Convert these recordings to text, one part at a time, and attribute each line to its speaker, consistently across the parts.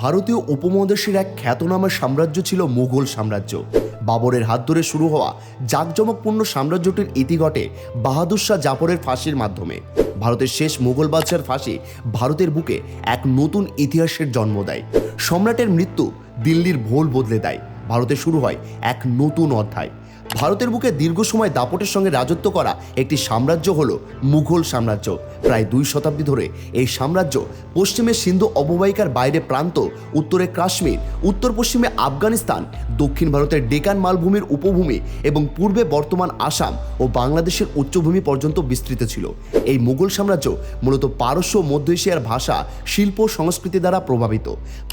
Speaker 1: ভারতীয় উপমহাদেশের এক খ্যাতনামা সাম্রাজ্য ছিল মুঘল সাম্রাজ্য। বাবরের হাত ধরে শুরু হওয়া জাঁকজমকপূর্ণ সাম্রাজ্যটির ইতি ঘটে বাহাদুর শাহ জাফরের ফাঁসির মাধ্যমে। ভারতের শেষ মুঘল বাদশার ফাঁসি ভারতের বুকে এক নতুন ইতিহাসের জন্ম দেয়। সম্রাটের মৃত্যু দিল্লির ভোল বদলে দেয়। ভারতে শুরু হয় এক নতুন অধ্যায়। ভারতের বুকে দীর্ঘ সময় দাপটের সঙ্গে রাজত্ব করা একটি সাম্রাজ্য হল মুঘল সাম্রাজ্য। প্রায় দুই শতাব্দী ধরে এই সাম্রাজ্য পশ্চিমে সিন্ধু অববাহিকার বাইরে প্রান্ত, উত্তরে কাশ্মীর, উত্তর পশ্চিমে আফগানিস্তান, দক্ষিণ ভারতের ডেকান মালভূমির উপভূমি এবং পূর্বে বর্তমান আসাম ও বাংলাদেশের উচ্চভূমি পর্যন্ত বিস্তৃত ছিল। এই মুঘল সাম্রাজ্য মূলত পারস্য মধ্য এশিয়ার ভাষা, শিল্প সংস্কৃতি দ্বারা প্রভাবিত।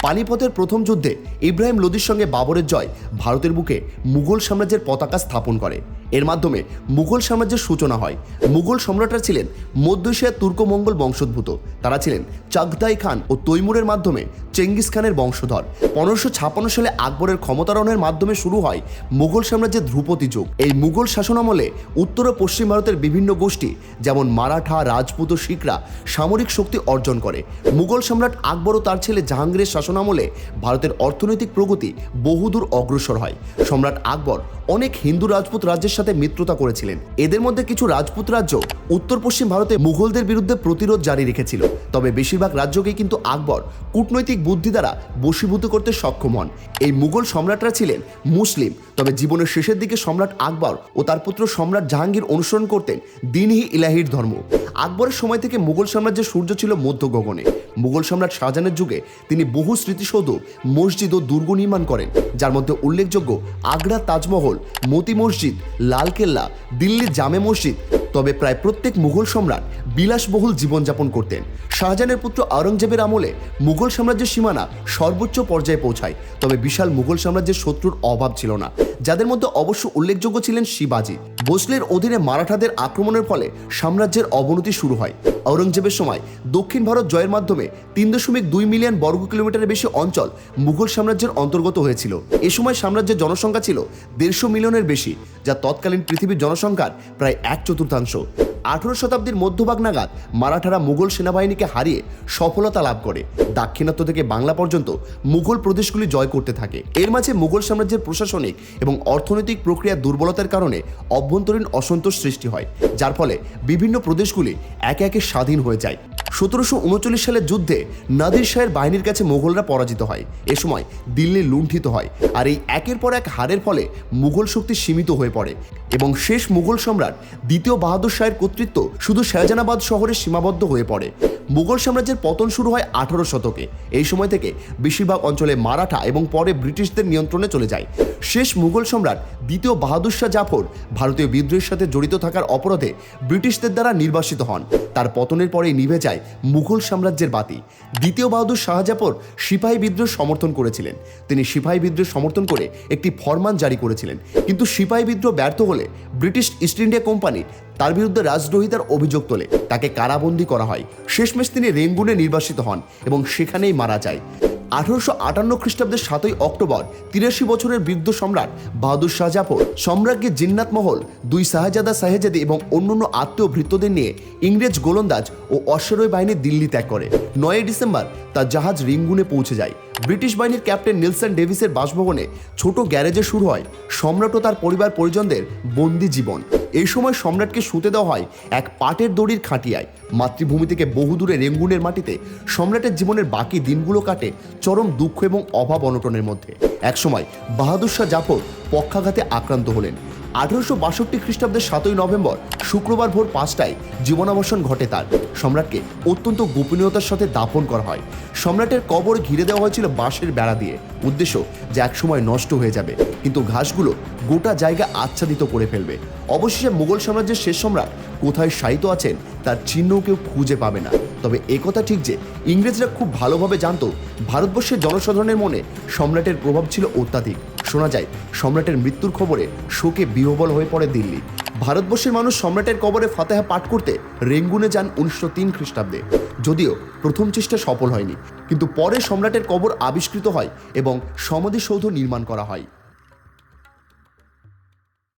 Speaker 1: পানিপথের প্রথম যুদ্ধে ইব্রাহিম লোদির সঙ্গে বাবরের জয় ভারতের বুকে মুঘল সাম্রাজ্যের পতাকা স্থাপন করে। এর মাধ্যমে মুঘল সাম্রাজ্যের সূচনা হয়। মুঘল সম্রাটরা ছিলেন মধ্য এশিয়ার তুর্ক মঙ্গল বংশোদ্ভূত। তারা ছিলেন চাগদাই খান ও তৈমুরের মাধ্যমে চেঙ্গিস খানের বংশধর। পনেরোশো ছাপ্পান্ন সালে আকবরের ক্ষমতারোহণের মাধ্যমে শুরু হয় মুঘল সাম্রাজ্যের ধ্রুপদী যুগ। এই মুঘল শাসনামলে উত্তর ও পশ্চিম ভারতের বিভিন্ন গোষ্ঠী, যেমন মারাঠা, রাজপুত ও শিখরা, সামরিক শক্তি অর্জন করে। মুঘল সম্রাট আকবর ও তার ছেলে জাহাঙ্গীরের শাসনামলে ভারতের অর্থনৈতিক প্রগতি বহুদূর অগ্রসর হয়। সম্রাট আকবর অনেক হিন্দু রাজপুত রাজ্যের সাথে মিত্রতা করেছিলেন। এদের মধ্যে কিছু রাজপুত রাজ্য উত্তর পশ্চিম ভারতে মুঘলদের বিরুদ্ধে প্রতিরোধ জারি রেখেছিল। তবে বেশিরভাগ রাজ্যকেই কিন্তু আকবর কূটনৈতিক বুদ্ধি দ্বারা বশীভূত করতে সক্ষম হন। এই মুঘল সম্রাটরা ছিলেন মুসলিম, তবে জীবনের শেষের দিকে সম্রাট আকবর ও তার পুত্র সম্রাট জাহাঙ্গীর অনুসরণ করতেন দিনহি ইলাহির ধর্ম। আকবরের সময় থেকে মুঘল সাম্রাজ্যের সূর্য ছিল মধ্য গগনে মুঘল সম্রাট শাহজাহানের যুগে তিনি বহু স্মৃতিসৌধ, মসজিদ ও দুর্গ নির্মাণ করেন, যার মধ্যে উল্লেখযোগ্য আগ্রা তাজমহল মতি মসজিদ লালকেল্লা দিল্লির জামে মসজিদ, তবে প্রায় প্রত্যেক মুঘল সম্রাট বিলাসবহুল জীবনযাপন করতেন। শাহজাহানের পুত্র আওরঙ্গজেবের আমলে মুঘল সাম্রাজ্যের সীমানা সর্বোচ্চ পর্যায়ে পৌঁছায়, তবে বিশাল মুঘল সাম্রাজ্যের শত্রুর অভাব ছিল না। যাদের মধ্যে অবশ্য উল্লেখযোগ্য ছিলেন শিবাজি। ভোসলের অধীনে মারাঠাদের আক্রমণের ফলে সাম্রাজ্যের অবনতি শুরু হয়। ঔরঙ্গজেবের সময় দক্ষিণ ভারত জয়ের মাধ্যমে তিন দশমিক দুই মিলিয়ন বর্গ কিলোমিটারের বেশি অঞ্চল মুঘল সাম্রাজ্যের অন্তর্গত হয়েছিল। এ সময় সাম্রাজ্যের জনসংখ্যা ছিল দেড়শো মিলিয়নের বেশি, যা তৎকালীন পৃথিবীর জনসংখ্যার প্রায় এক চতুর্থাংশ। আঠেরো শতাব্দীর মধ্যভাগ নাগাদ মারাঠারা মুঘল সেনাবাহিনীকে হারিয়ে সফলতা লাভ করে। দাক্ষিণাত্য থেকে বাংলা পর্যন্ত মুঘল প্রদেশগুলি জয় করতে থাকে। এর মাঝে মুঘল সাম্রাজ্যের প্রশাসনিক এবং অর্থনৈতিক প্রক্রিয়া দুর্বলতার কারণে অভ্যন্তরীণ অসন্তোষ সৃষ্টি হয়, যার ফলে বিভিন্ন প্রদেশগুলি একে একে স্বাধীন হয়ে যায়। সতেরোশো উনচল্লিশ সালের যুদ্ধে নাদির শাহের বাহিনীর কাছে মোগলরা পরাজিত হয়। এ সময় দিল্লি লুণ্ঠিত হয় আর এই একের পর এক হারের ফলে মুঘল শক্তি সীমিত হয়ে পড়ে এবং শেষ মুঘল সম্রাট দ্বিতীয় বাহাদুর শাহের কর্তৃত্ব শুধু শাহজাহানাবাদ শহরে সীমাবদ্ধ হয়ে পড়ে। মুঘল সাম্রাজ্যের পতন শুরু হয় আঠারো শতকে। এই সময় থেকে বেশিরভাগ অঞ্চলে মারাঠা এবং পরে ব্রিটিশদের নিয়ন্ত্রণে চলে যায়। শেষ মুঘল সম্রাট দ্বিতীয় বাহাদুর শাহ জাফর ভারতীয় বিদ্রোহের সাথে জড়িত থাকার অপরাধে ব্রিটিশদের দ্বারা নির্বাসিত হন। তার পতনের পরেই নিভে যায় মুঘল সাম্রাজ্যের বাতি। দ্বিতীয় বাহাদুর শাহজাফর সিপাহী বিদ্রোহ সমর্থন করেছিলেন। তিনি সিপাহী বিদ্রোহ সমর্থন করে একটি ফরমান জারি করেছিলেন। কিন্তু সিপাহী বিদ্রোহ ব্যর্থ হলে ব্রিটিশ ইস্ট ইন্ডিয়া কোম্পানি তার বিরুদ্ধে রাজদ্রোহিতার অভিযোগ তোলে। তাকে কারাবন্দী করা হয়। শেষমেশ তিনি রেঙ্গুনে নির্বাসিত হন এবং সেখানেই মারা যায়। আঠারোশো আটান্ন খ্রিস্টাব্দের সাতই অক্টোবর, তিরাশি বছরের বৃদ্ধ সম্রাট বাহাদুর শাহ জাফর সম্রাজ্ঞী জিন্নাত মহল, দুই শাহজাদা শাহেজাদি এবং অন্যান্য আত্মীয় ভৃত্যদের নিয়ে ইংরেজ গোলন্দাজ ও অশ্বারোহী বাহিনী দিল্লি ত্যাগ করে। নয়ই ডিসেম্বর তার জাহাজ রিঙ্গুনে পৌঁছে যায়। ব্রিটিশ বাহিনীর ক্যাপ্টেন নেলসন ডেভিসের বাসভবনে ছোট গ্যারেজে শুরু হয় সম্রাট ও তার পরিবার পরিজনদের বন্দি জীবন। এই সময় সম্রাটকে শুতে দেওয়া হয় এক পাটের দড়ির খাটিয়ায়। মাতৃভূমি থেকে বহুদূরে রেঙ্গুনের মাটিতে সম্রাটের জীবনের বাকি দিনগুলো কাটে চরম দুঃখ এবং অভাব অনটনের মধ্যে। একসময় বাহাদুর শাহ জাফর পক্ষাঘাতে আক্রান্ত হলেন। আঠারোশো বাষট্টি খ্রিস্টাব্দের সাতই নভেম্বর, শুক্রবার ভোর পাঁচটায় জীবনাবসান ঘটে তার। সম্রাটকে অত্যন্ত গোপনীয়তার সাথে দাফন করা হয়। সম্রাটের কবর ঘিরে দেওয়া হয়েছিল বাঁশের বেড়া দিয়ে। উদ্দেশ্য যে একসময় নষ্ট হয়ে যাবে, কিন্তু ঘাসগুলো গোটা জায়গা আচ্ছাদিত করে ফেলবে। অবশেষে মুঘল সাম্রাজ্যের শেষ সম্রাট কোথায় শায়িত আছেন, তার চিহ্ন কেউ খুঁজে পাবে না। তবে একথা ঠিক যে, ইংরেজরা খুব ভালোভাবে জানত, ভারতবর্ষের জনসাধারণের মনে সম্রাটের প্রভাব ছিল অত্যাধিক। শোনা যায়, সম্রাটের মৃত্যুর খবরে শোকে বিহবল হয়ে পড়ে দিল্লি। ভারতবর্ষের মানুষ সম্রাটের কবরে ফাতেহা পাঠ করতে রেঙ্গুনে যান উনিশশো তিন খ্রিস্টাব্দে। যদিও প্রথম চেষ্টা সফল হয়নি, কিন্তু পরে সম্রাটের কবর আবিষ্কৃত হয় এবং সমাধিসৌধ নির্মাণ করা হয়।